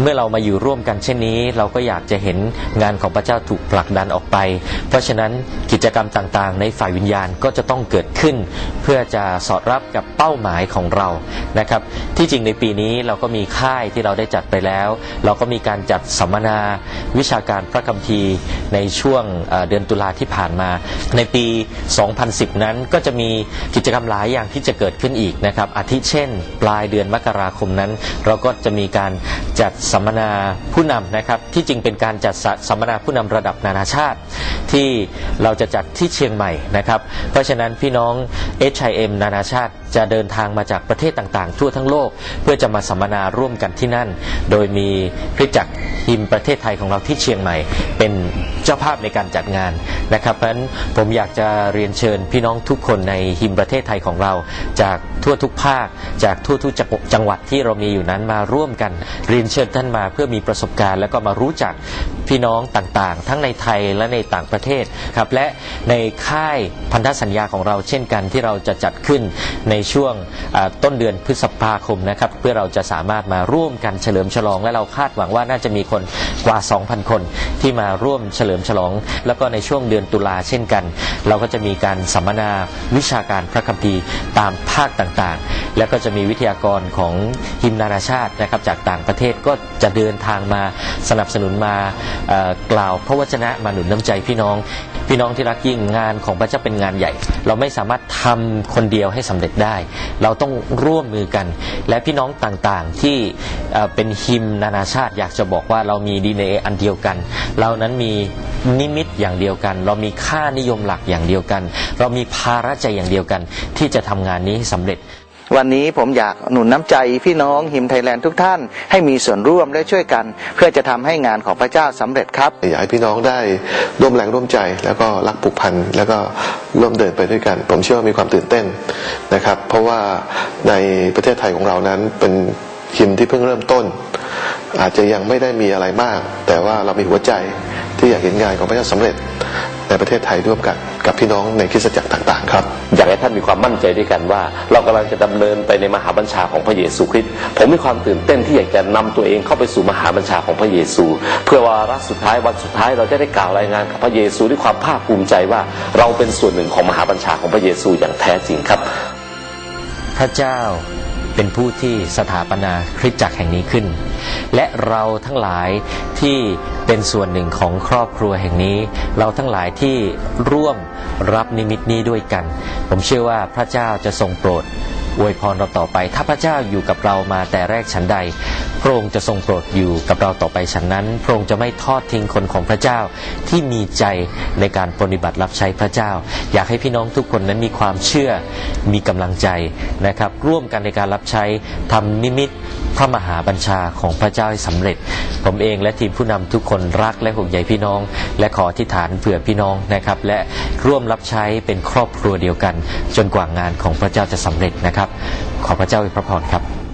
เมื่อเรามาอยู่ร่วมกันเช่นนี้ เราก็อยากจะเห็นงานของพระเจ้าถูกผลักดันออกไป เพราะฉะนั้นกิจกรรมต่างๆ ในฝ่ายวิญญาณก็จะต้องเกิดขึ้น เพื่อจะสอดรับกับเป้าหมายของเรานะครับ ที่จริงในปีนี้เราก็มีค่ายที่เราได้จัดไปแล้ว เราก็มีการจัดสัมมนาวิชาการพระคัมภีร์ในช่วงเดือนตุลาที่ผ่านมา ในปี 2010 นั้นก็จะมีกิจกรรมหลายอย่างที่จะเกิดขึ้นอีกนะครับอาทิเช่น ปลายเดือนมกราคมนั้น เราก็จะมีการ จัดสัมมนาผู้นำนะครับ ที่จริงเป็นการจัดสัมมนาผู้นำระดับนานาชาติ ที่เราจะจัดที่เชียงใหม่นะครับ เพราะฉะนั้นพี่น้อง HIM นานาชาติ จะเดินทางมาจากประเทศต่างๆ ทั่วทั้งโลก เพื่อจะมาสัมมนาร่วมกันที่นั่น โดยมีคริสจักรฮิมประเทศไทยของเราที่เชียงใหม่ เป็นเจ้าภาพในการจัดงานนะครับเพราะฉะนั้นผมอยากจะเรียนเชิญพี่น้องทุกคนในฮิมประเทศไทยของเรา จากทั่วทุกภาค จากทั่วทุกจังหวัดที่เรามีอยู่นั้นมาร่วมกัน เรียนเชิญท่านมาเพื่อมีประสบการณ์ แล้วก็มารู้จัก พี่น้องต่างๆ ทั้งในไทยและในต่างประเทศครับและในค่ายพันธสัญญาของเราเช่นกันที่เราจะจัดขึ้นในช่วงต้นเดือนพฤษภาคมนะครับเพื่อเราจะสามารถมาร่วมกันเฉลิมฉลอง และเราคาดหวังว่าน่าจะมีคนกว่า 2,000 คนที่มาร่วมเฉลิมฉลอง แล้วก็ในช่วงเดือนตุลาเช่นกัน เราก็จะมีการสัมมนาวิชาการพระคัมภีร์ตามภาคต่างๆ แล้วก็จะมีวิทยากรของฮิมนานาชาตินะครับจากต่างประเทศก็จะเดินทางมาสนับสนุนมากล่าวพระวจนะมาหนุนน้ำใจพี่น้อง พี่น้องที่รักยิ่งงานของพระเจ้าเป็นงานใหญ่ เราไม่สามารถทำคนเดียวให้สำเร็จได้ เราต้องร่วมมือกัน และพี่น้องต่างๆที่เอ่เป็นฮิมนานาชาติ อยากจะบอกว่าเรามีดีเออันเดียวกัน เรานั้นมีนิมิตอย่างเดียวกัน เรามีค่านิยมหลักอย่างเดียวกัน เรามีภาระใจอย่างเดียวกัน ที่จะทำงานนี้ให้สำเร็จ วันนี้ผมอยากหนุนน้ำใจพี่น้องหิมไทยแลนด์ทุกท่านให้มีส่วนร่วมและช่วยกัน เพื่อจะทำให้งานของพระเจ้าสำเร็จครับอยากให้พี่น้องได้ร่วมแรงร่วมใจแล้วก็รักผูกพันแล้วก็ร่วมเดินไปด้วยกัน ผมเชื่อว่ามีความตื่นเต้นนะครับ เพราะว่าในประเทศไทยของเรานั้นเป็นคิมที่เพิ่งเริ่มต้น อาจจะยังไม่ได้มีอะไรมาก แต่ว่าเรามีหัวใจที่อยากเห็นงานของพระเจ้าสำเร็จ ในประเทศไทยร่วมกันกับพี่น้องในคริสตจักรต่างๆครับ อยากให้ท่านมีความมั่นใจด้วยกันว่า เรากำลังจะดำเนินไปในมหาบัญชาของพระเยซูคริสต์ผมมีความตื่นเต้นที่อยากจะนำตัวเองเข้าไปสู่มหาบัญชาของพระเยซู เพื่อวาระสุดท้ายวันสุดท้ายเราจะได้กล่าวรายงานกับพระเยซูด้วยความภาคภูมิใจว่าเราเป็นส่วนหนึ่งของมหาบัญชาของพระเยซูอย่างแท้จริงครับ พระเจ้า เป็นผู้ที่สถาปนาคริสตจักรแห่งนี้ขึ้น และเราทั้งหลายที่เป็นส่วนหนึ่งของครอบครัวแห่งนี้ เราทั้งหลายที่ร่วมรับนิมิตนี้ด้วยกัน ผมเชื่อว่าพระเจ้าจะทรงโปรดอวยพรเราต่อไป ถ้าพระเจ้าอยู่กับเรามาแต่แรกฉันใด พระองค์จะทรงโปรดอยู่กับเราต่อไปฉันนั้น พระองค์จะไม่ทอดทิ้งคนของพระเจ้าที่มีใจในการปฏิบัติรับใช้พระเจ้าอยากให้พี่น้องทุกคนนั้นมีความเชื่อมีกำลังใจนะครับ ร่วมกันในการรับใช้ทำนิมิตพระมหาบัญชาของพระเจ้าให้สำเร็จ ผมเองและทีมผู้นำทุกคนรักและห่วงใยพี่น้อง และขออธิฐานเผื่อพี่น้องนะครับ และร่วมรับใช้เป็นครอบครัวเดียวกัน จนกว่างานของพระเจ้าจะสำเร็จนะครับ ขอพระเจ้าอวยพระพรครับ